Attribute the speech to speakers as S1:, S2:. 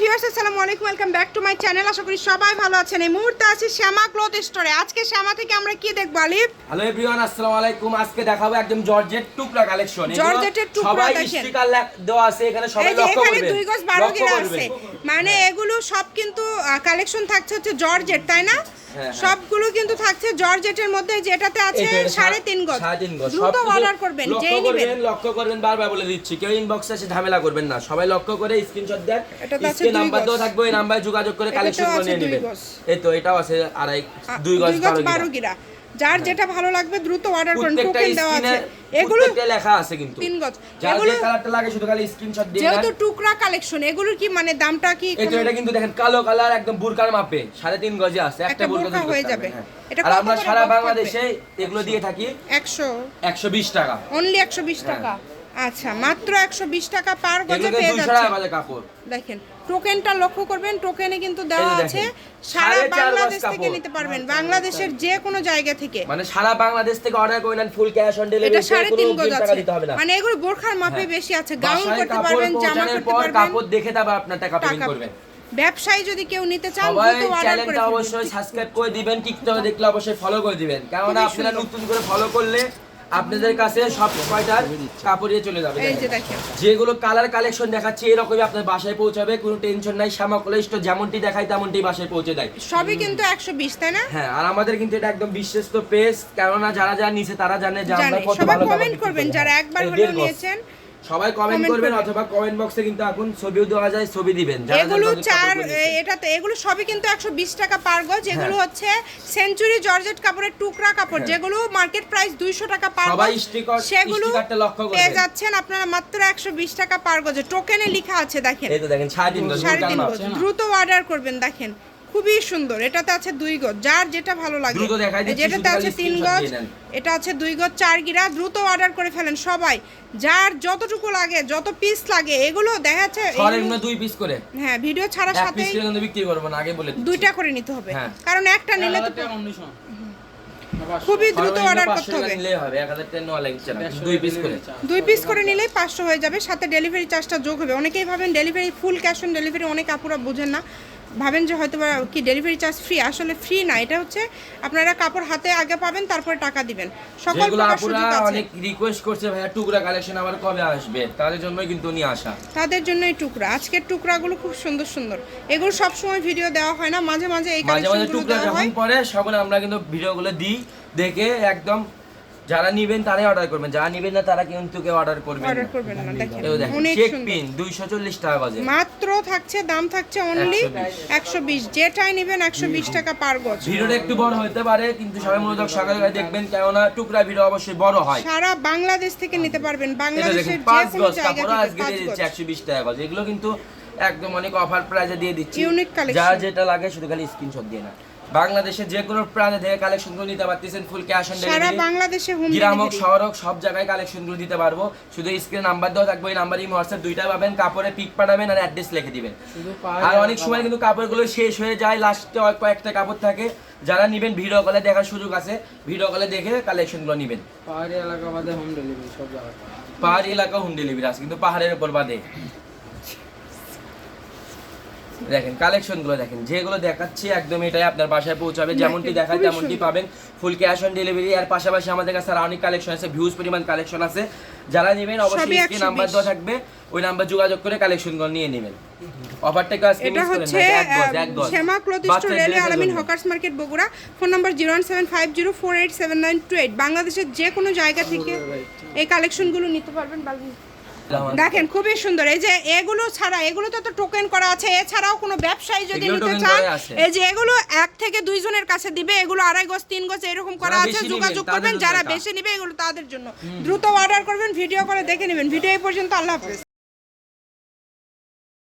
S1: Viewers আসসালামু আলাইকুম welcome back to my channel আশা করি সবাই ভালো আছেন। এই মুহূর্তে আছি শ্যামা ক্লথ স্টোরে আজকে শ্যামা থেকে আমরা কি দেখব আলিফ?
S2: হ্যালো এভরিওয়ান আসসালামু আলাইকুম। আজকে দেখাবো একদম জর্জেট টুকরা কালেকশন
S1: জর্জেটের টুকরা
S2: সবাই
S1: দেখেন।
S2: স্টিকার দেওয়া আছে এখানে সবাই লক্ষ্য
S1: করবে।
S2: এখানে
S1: দুই গজ বারো
S2: লক্ষ্য
S1: গিরা আছে। মানে এগুলো সব কিন্তু কালেকশন থাকছে হচ্ছে জর্জেট তাই না। সবগুলো কিন্তু থাকছে জর্জেটের মধ্যে যেটাতে আছে সাড়ে তিন গজ। দ্রুত অর্ডার করবেন যেই নেবেন।
S2: লক্ষ্য করবেন বারবার বলে দিচ্ছি কেউ ইনবক্সে এসে ঝামেলা করবেন না। সবাই লক্ষ্য করে স্ক্রিনশট দেন স্ক্রিন নাম্বার
S1: দাও
S2: দেওয়া থাকবে এই নাম্বারে যোগাযোগ করে কালেকশন করে নেবেন। এই তো এটাও আছে আড়াই দুই গজ বারো গিরা।
S1: যার যেটা ভালো লাগবে দ্রুত অর্ডার করুন টোকেন দেওয়া আছে। এগুলো
S2: লেখা আছে কিন্তু।
S1: তিন গজ। এগুলো
S2: কালারটা লাগে শুধু খালি স্ক্রিনশট দিয়ে
S1: যেহেতু টুকরা কালেকশন এগুলোর কি মানে দামটা কি এটা
S2: এটা কিন্তু দেখেন কালো কালার একদম বুরকার মাপে সাড়ে তিন গজে আছে
S1: একটা
S2: বুরকা
S1: হয়ে যাবে।
S2: হ্যাঁ।
S1: এটা
S2: আর আমরা সারা বাংলাদেশে এগুলো দিয়ে থাকি
S1: একশো।
S2: একশো বিশ টাকা।
S1: অনলি একশো বিশ টাকা। আচ্ছা মাত্র একশো বিশ টাকা পার গজে পেয়ে যাচ্ছে দেখেন টোকেনটা লক্ষ্য করবেন টোকেনে কিন্তু দেওয়া আছে সারা বাংলাদেশ থেকে নিতে পারবেন বাংলাদেশের যে কোনো জায়গা থেকে।
S2: মানে সারা বাংলাদেশ থেকে অর্ডার করে নেন ফুল ক্যাশ অন
S1: এটা
S2: ডেলিভারি
S1: সাড়ে তিন গজ আছে। মানে এগুলো বোরখার মাপে
S2: হ্যাঁ।
S1: বেশি আছে গাউন করতে পারবেন জামা করতে পারবেন।
S2: কাপড় দেখে তারপর আপনার টাকা পেমেন্ট করবেন।
S1: ব্যবসায়ী যদি কেউ নিতে চান দ্রুত অর্ডার করে
S2: চ্যানেলটা অবশ্যই সাবস্ক্রাইব করে দিবেন টিকটকে দেখলে অবশ্যই ফলো করে দিবেন। কারণ আপনারা নতুন করে ফলো করলে আপনাদের কাছে সব কয়টার কাপড়িয়ে চলে যাবে যেগুলো কালার কালেকশন দেখাচ্ছি এরকমই আপনার বাসায় পৌঁছাবে কোনো টেনশন নাই শ্যামা কলেজ তো যেমনটি দেখায় তেমনটি বাসায় পৌঁছে দেয়।
S1: সবই কিন্তু একশো বিশ তাই না?
S2: হ্যাঁ আর আমাদের কিন্তু এটা একদম বিশ্বস্ত পেস কেননা যারা যারা নিচে তারা জানে যে আমরা কত ভালো
S1: কমেন্ট করবেন যারা। একবার হলেও নিয়েছেন
S2: সবাই কমেন্ট করবেন। অথবা কমেন্ট বক্সে কিন্তু এখন ছবিও দেওয়া যায় ছবি দিবেন
S1: এগুলো চার
S2: নিছে।
S1: এটাতে এগুলো সবই কিন্তু টাকা পার গজ এগুলো
S2: হ্যাঁ।
S1: হচ্ছে সেঞ্চুরি জর্জেট কাপড়ের টুকরা কাপড়
S2: হ্যাঁ।
S1: যেগুলো মার্কেট প্রাইস দুইশো টাকা পার গজ সেগুলো। পেয়ে যাচ্ছেন আপনারা মাত্র একশো বিশ টাকা পার গজে টোকেনে লেখা আছে দেখেন
S2: এই তো দেখেন সাড়ে তিন
S1: সাড়ে তিন দ্রুত অর্ডার করবেন দেখেন খুবই সুন্দর। এটাতে আছে দুই গজ। যার যেটা ভালো লাগে।
S2: দ্রুত দেখাই দিচ্ছি,
S1: যেটাতে আছে তিন গজ এটা আছে দুই গজ চার গিরা। দ্রুত অর্ডার করে ফেলেন সবাই। যার যতটুকু লাগে যত পিস লাগে এগুলো দেখা যাচ্ছে
S2: দুই পিস করে।
S1: হ্যাঁ ভিডিও ছাড়ার
S2: করে বিক্রি করব না আগে বলে।
S1: দুইটা করে নিতে হবে।
S2: হ্যাঁ।
S1: কারণ একটা নিলে তো খুবই দ্রুত অর্ডার করতে হবে।
S2: টাকা হবে, 1000 টাকা নেওয়া লাগছে না, দুই পিস করে।
S1: দুই পিস করে নিলেই পাঁচশো হয়ে যাবে সাথে ডেলিভারি চার্জটা যোগ হবে। অনেকেই ভাবেন delivery full cash on delivery অনেক আপুরা বুঝেন না। ভাবেন যে হয়তো বা কি ডেলিভারি চার্জ ফ্রি আসলে ফ্রি না এটা হচ্ছে আপনারা কাপড় হাতে আগে পাবেন তারপরে টাকা দিবেন। সকল প্রকার সুযোগ আছে।
S2: অনেক রিকোয়েস্ট করছে ভাইয়া টুকরা কালেকশন আবার কবে আসবে? তাদের জন্যই কিন্তু নিয়ে আসা।
S1: তাদের জন্য এই টুকরা। আজকের টুকরাগুলো খুব সুন্দর সুন্দর। এগুলো সব সময় ভিডিও দেওয়া হয় না মাঝে মাঝে এই
S2: মাঝে মাঝে
S1: কালেকশনগুলো
S2: টুকরা
S1: দেওয়া
S2: যখন
S1: হয়।
S2: পরে তখন আমরা কিন্তু ভিডিওগুলো দিই দেখে একদম যারা নিবেন তারাই অর্ডার করবেন যারা নিবেন না তারা কিন্তু কেউ অর্ডার করবেন
S1: অর্ডার
S2: না।
S1: করবেন না দেখেন
S2: দেখেন চেক পিন 240 টাকা বাজে।
S1: মাত্র থাকছে দাম থাকছে অনলি
S2: 120
S1: যেটাই নেবেন একশো বিশ টাকা পার গজ।
S2: ভিডিওটা একটু বড় হতে পারে কিন্তু সবাই মনোযোগ সকালে দেখবেন কেননা টুকরা ভিডিও অবশ্যই বড় হয়।
S1: সারা বাংলাদেশ থেকে নিতে পারবেন বাংলাদেশের যে
S2: পাঁচ
S1: কোনো
S2: গজ
S1: জায়গা
S2: কাপড়
S1: থেকে
S2: আজকে দিয়ে
S1: গজ।
S2: দিচ্ছে একশো বিশ টাকা গজ। এগুলো কিন্তু একদম অনেক অফার প্রাইজে দিয়ে দিচ্ছি।
S1: Unique collection।
S2: যার যেটা লাগে শুধু খালি স্ক্রিনশট দিয়ে না বাংলাদেশের যে কোনো প্রান্তে থেকে কালেকশনগুলো নিতে পারতেছেন ফুল ক্যাশ অন
S1: সারা
S2: ডেলিভারি
S1: বাংলাদেশে হোম
S2: গ্রাম হোক
S1: ডেলিভারি
S2: শহর হোক সব জায়গায় কালেকশনগুলো দিতে পারব। শুধু স্ক্রিনে নাম্বার দেওয়া থাকবে ওই নাম্বারই হোয়াটসঅ্যাপ দুইটা পাবেন কাপড়ে পিক পাঠাবেন আর অ্যাড্রেস লিখে দিবেন। আর অনেক সময় কিন্তু কাপড়গুলো শেষ হয়ে যায় লাস্টে কয়েকটা কাপড় থাকে। যারা নিবেন ভিডিও কলে দেখার সুযোগ আছে ভিডিও কলে দেখে কালেকশনগুলো নিবেন।
S3: পাহাড়ি এলাকা বাদে হোম ডেলিভারি সব জায়গায়
S2: পাহাড়ি এলাকা হোম ডেলিভারি আছে কিন্তু পাহাড়ের উপর বাদে। দেখেন কালেকশনগুলো দেখেন যেগুলো দেখাচ্ছি একদম এটাই আপনার বাসায় পৌঁছাবে যেমনটি দেখায় তেমনটি পাবেন ফুল ক্যাশ অন ডেলিভারি আর পাশাপাশি আমাদের কাছে আর অনেক কালেকশন আছে ভিউজ পরিমাণ কালেকশন আছে। যারা নেবেন অবশ্যই
S1: 120
S2: নাম্বার দেওয়া থাকবে ওই নাম্বার যোগাযোগ করে কালেকশনগুলো নিয়ে নেবেন। অফারটা কাজ
S1: এটা হচ্ছে Shyama cloth store railway Alamin hawkers market Bogura. Phone number zero one seven five zero four eight seven nine two eight বাংলাদেশের যে কোনো জায়গা থেকে এই কালেকশনগুলো নিতে পারবেন দেখেন খুবই সুন্দর। এই যে এগুলো ছাড়া এগুলো তো টোকেন করা আছে এছাড়াও কোনো ব্যবসায়ী যদি নিতে চান এই যে এগুলো এক থেকে দুই জনের কাছে দিবে এগুলো আড়াই গজ তিন গজ এরকম করা আছে যোগাযোগ করবেন যারা। বেশি নিবে এগুলো তাদের জন্য। দ্রুত অর্ডার করবেন ভিডিও করে দেখে নেবেন। ভিডিও এই পর্যন্ত আল্লাহ হাফেজ।